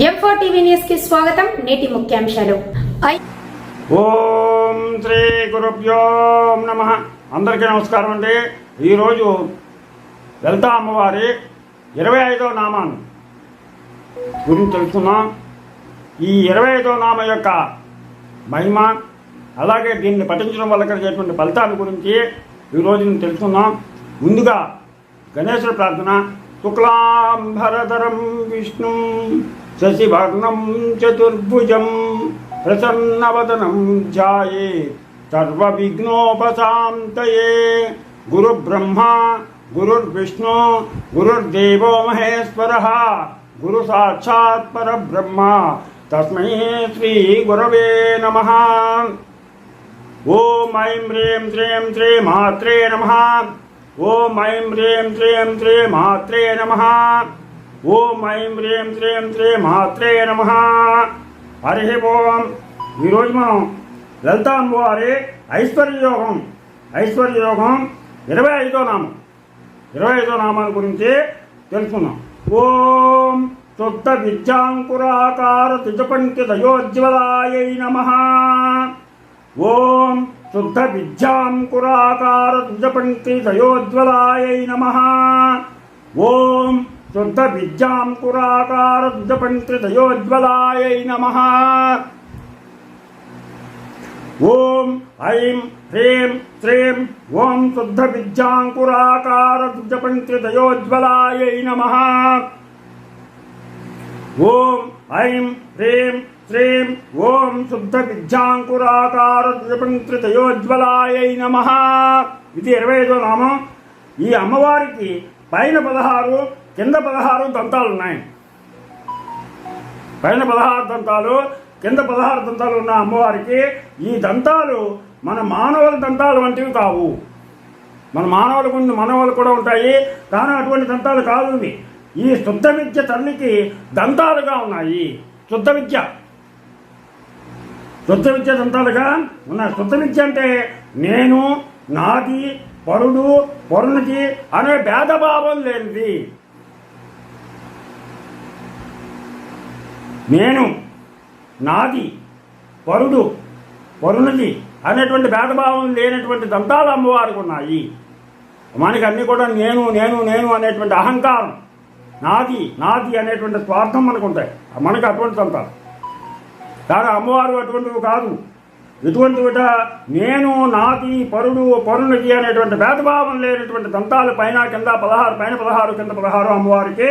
ఎంఫో TV న్యూస్కి స్వాగతం. నేటి ముఖ్యాంశాలు. ఓం శ్రీ గురుభ్యో నమ. అందరికీ నమస్కారం అండి. ఈరోజు వెళ్తా అమ్మవారి ఇరవై ఐదో నామాన్ని గురించి తెలుసుకున్నాం ఈ ఇరవై ఐదో నామ యొక్క మహిమ అలాగే దీన్ని పఠించడం వల్ల కలిగేటువంటి ఫలితాల గురించి ఈరోజు నేను తెలుసుకున్నాం ముందుగా గణేశుడి ప్రార్థన. శుక్లాంబరధరం విష్ణు. శశివర్ణం చతుర్భుజం ప్రసన్నవదనం ధ్యాయే సర్వవిఘ్నోపశాంతయే గురుబ్రహ్మ గురుర్విష్ణు గురుర్దేవో మహేశ్వర గురు సాక్షాత్ పరబ్రహ్మ తస్మై శ్రీ గురవే నమ ఓం ఐం హ్రీం శ్రీం శ్రీ మాత్రే నమ ఓం ఐం హ్రీం శ్రీం శ్రీ మాత్రే నమ ఓం ఐం హ్రీం శ్రీం శ్రీ మాత్రే నమ హరి ఓం ఈరోజు మనం లలితా అమ్మవారి ఐశ్వర్య యోగం ఐశ్వర్య యోగం ఇరవై ఐదో నామం ఇరవై ఐదో నామాల గురించి తెలుసుకుందాం ఓం శుద్ధ విద్యాంకురాకార తుజపంక్తి దయోజ్వలాయై నమ ఓం శుద్ధ విద్యాంకురాకార తుజపంక్తి దయోజ్వలాయై నమ ఓం శుద్ధ విద్యాంకురాకార తుజపంక్తి నమ. ఓం ఐం హ్రీం శ్రీం ఓం శుద్ధ విద్యాంకురాకార దుర్జపంక్తి నమ. ఓం ఐం హ్రీం శ్రీం ఓం శుద్ధ విద్యాంకురాకార నమ. ఇది ఇరవై ఐదో నామం. ఈ అమ్మవారికి పైన పదహారు కింద పదహారు దంతాలు ఉన్నాయి. పైన పదహారు దంతాలు కింద పదహారు దంతాలు ఉన్న అమ్మవారికి ఈ దంతాలు మన మానవుల దంతాలు వంటివి కావు. మన మానవులకు ఉన్న కూడా ఉంటాయి కానీ అటువంటి దంతాలు కాదు ఇవి. ఈ శుద్ధ విద్య తల్లికి దంతాలుగా ఉన్నాయి. శుద్ధ విద్య. శుద్ధ విద్య దంతాలుగా ఉన్నాయి శుద్ధ విద్య అంటే నేను నాది పరుడు పరునికి అనే భేదభావం లేనిది. నేను నాది పరుడు పరుణది అనేటువంటి భేదభావం లేనటువంటి దంతాలు అమ్మవారికి ఉన్నాయి. మనకి అన్ని కూడా నేను నేను నేను అనేటువంటి అహంకారం నాది నాది అనేటువంటి స్వార్థం మనకు ఉంటాయి. మనకు అటువంటి దంతాలు. కానీ అమ్మవారు అటువంటివి కాదు. ఇటువంటివిట నేను నాది పరుడు పరుణది అనేటువంటి భేదభావం లేనటువంటి దంతాలు పైన కింద పదహారు పైన పదహారు కింద పదహారు అమ్మవారికి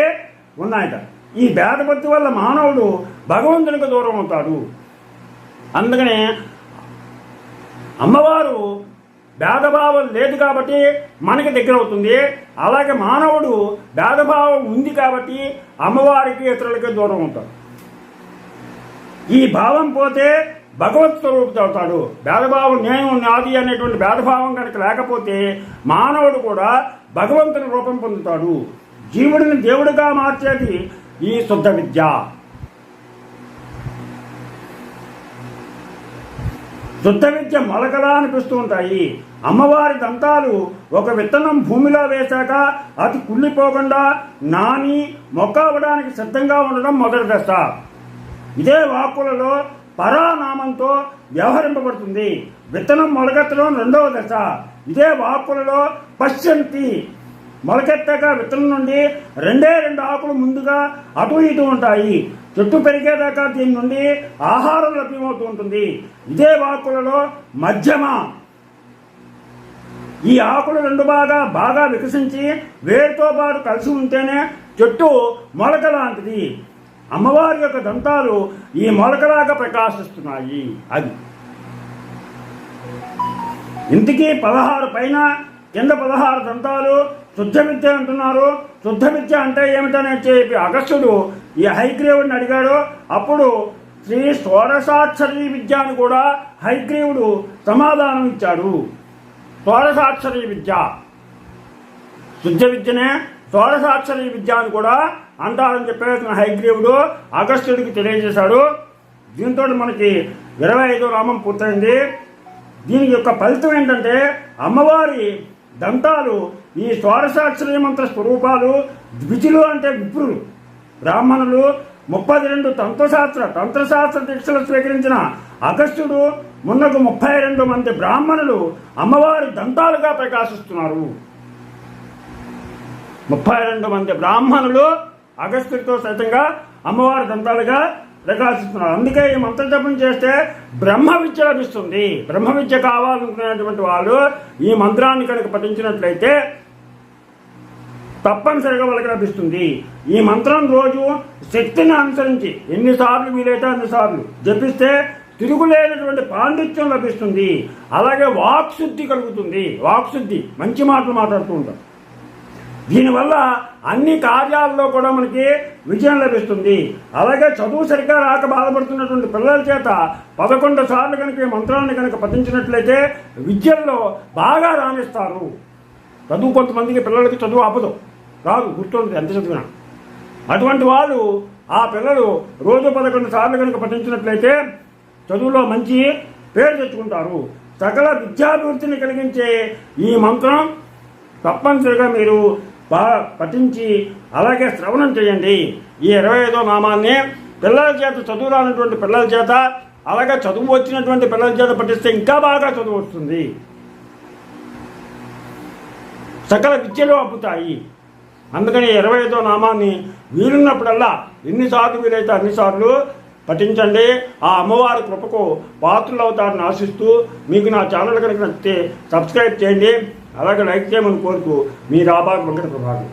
ఉన్నాయట. ఈ భేదభక్తి వల్ల మానవుడు భగవంతునికి దూరం అవుతాడు. అందుకనే అమ్మవారు భేదభావం లేదు కాబట్టి మనకి దగ్గర అవుతుంది. అలాగే మానవుడు భేదభావం ఉంది కాబట్టి అమ్మవారికి ఇతరులకి దూరం అవుతాడు. ఈ భావం పోతే భగవత్ స్వరూపుడు అవుతాడు. భేదభావం నేను నాది అనేటువంటి భేదభావం కనుక లేకపోతే మానవుడు కూడా భగవంతుని రూపం పొందుతాడు. జీవుడిని దేవుడిగా మార్చేది ఈ శుద్ధ విద్య. శుద్ధ విద్య మొలకలా అనిపిస్తూ ఉంటాయి అమ్మవారి దంతాలు ఒక విత్తనం భూమిలో వేశాక అది కుళ్ళిపోకుండా నాని మొక్క అవ్వడానికి సిద్ధంగా ఉండడం మొదటి దశ. ఇదే వాక్కులలో పరానామంతో వ్యవహరింపబడుతుంది. విత్తనం మొలకెత్తడం రెండవ దశ. ఇదే వాక్కులలో పశ్చంతి మొలకెత్తాక విత్తనం నుండి రెండే రెండు ఆకులు ముందుగా అటు ఇటు ఉంటాయి. చెట్టు పెరిగేదాకా దీని నుండి ఆహారం లభ్యమవుతూ ఉంటుంది. ఇదే ఆకులలో మధ్యమ. ఈ ఆకులు రెండు బాగా బాగా వికసించి వేరుతో పాటు కలిసి ఉంటేనే చెట్టు మొలక లాంటిది. అమ్మవారి యొక్క దంతాలు ఈ మొలకలాగా ప్రకాశిస్తున్నాయి. అది. ఇంటికి పదహారు పైన కింద పదహారు దంతాలు శుద్ధ విద్య అంటున్నారు? శుద్ధ విద్య అంటే ఏమిటనే చెప్పి అగస్త్యుడు ఈ హైగ్రీవుడిని అడిగాడు. అప్పుడు శ్రీ షోడశాక్షరీ విద్య అని కూడా హైగ్రీవుడు సమాధానం ఇచ్చాడు. షోడశాక్షరీ విద్య. శుద్ధ విద్యనే షోడశాక్షరీ విద్య అని కూడా అంటారని చెప్పేసిన హైగ్రీవుడు అగస్త్యుడికి తెలియజేశాడు. దీంతో మనకి ఇరవై ఐదో రామం పూర్తయింది. దీని యొక్క ఫలితం ఏంటంటే అమ్మవారి దంతాలు ఈ షోడశాక్షరీ మంత్ర స్వరూపాలు? ద్విజులు అంటే విప్రులు. బ్రాహ్మణులు ముప్పై రెండు తంత్రశాస్త్ర తంత్రశాస్త్ర దీక్షలు స్వీకరించిన అగస్త్యుడు మున్నకు ముప్పై రెండు మంది బ్రాహ్మణులు అమ్మవారి దంతాలుగా ప్రకాశిస్తున్నారు. ముప్పై రెండు మంది బ్రాహ్మణులు అగస్త్యుడితో సైతంగా అమ్మవారి దంతాలుగా ప్రకాశిస్తున్నారు అందుకే ఈ మంత్ర జపం చేస్తే బ్రహ్మ విద్య లభిస్తుంది. బ్రహ్మ విద్య కావాలనుకునేటువంటి వాళ్ళు ఈ మంత్రాన్ని కనుక పఠించినట్లయితే తప్పనిసరిగా వాళ్ళకి లభిస్తుంది. ఈ మంత్రం రోజు శక్తిని అనుసరించి ఎన్నిసార్లు వీలైతే అన్నిసార్లు జపిస్తే తిరుగులేనటువంటి పాండిత్యం లభిస్తుంది. అలాగే వాక్శుద్ధి కలుగుతుంది. వాక్శుద్ధి. మంచి మాటలు మాట్లాడుతూ ఉంటాం. దీనివల్ల అన్ని కార్యాల్లో కూడా మనకి విజయం లభిస్తుంది. అలాగే చదువు సరిగ్గా రాక బాధపడుతున్నటువంటి పిల్లల చేత పదకొండు సార్లు కనుక ఈ మంత్రాన్ని కనుక పఠించినట్లయితే విద్యల్లో బాగా రాణిస్తారు. చదువు కొంతమందికి పిల్లలకి చదువు ఆపదు. రాదు గుర్తుంటుంది ఎంత చదివినా. అటువంటి వాళ్ళు ఆ పిల్లలు రోజు పదకొండు సార్లు కనుక పఠించినట్లయితే చదువులో మంచి పేరు తెచ్చుకుంటారు. సకల విద్యాభివృద్ధిని కలిగించే ఈ మంత్రం తప్పనిసరిగా మీరు బాగా పఠించి అలాగే శ్రవణం చేయండి. ఈ ఇరవై ఐదో నామాన్ని పిల్లల చేత చదువు రానటువంటి పిల్లల చేత అలాగే చదువు వచ్చినటువంటి పిల్లల చేత పఠిస్తే ఇంకా బాగా చదువు వస్తుంది. సకల విద్యలు అప్పుతాయి అందుకని ఇరవై ఐదో నామాన్ని వీలున్నప్పుడల్లా ఎన్నిసార్లు వీలైతే అన్నిసార్లు పఠించండి. ఆ అమ్మవారి కృపకు పాత్రలు అవుతారని ఆశిస్తూ మీకు నా ఛానల్ కనుక నచ్చితే సబ్స్క్రైబ్ చేయండి. అలాగే లైక్ చేయమని కోరుతూ మీ రాబాగ్ వెంకట ప్రభాకర్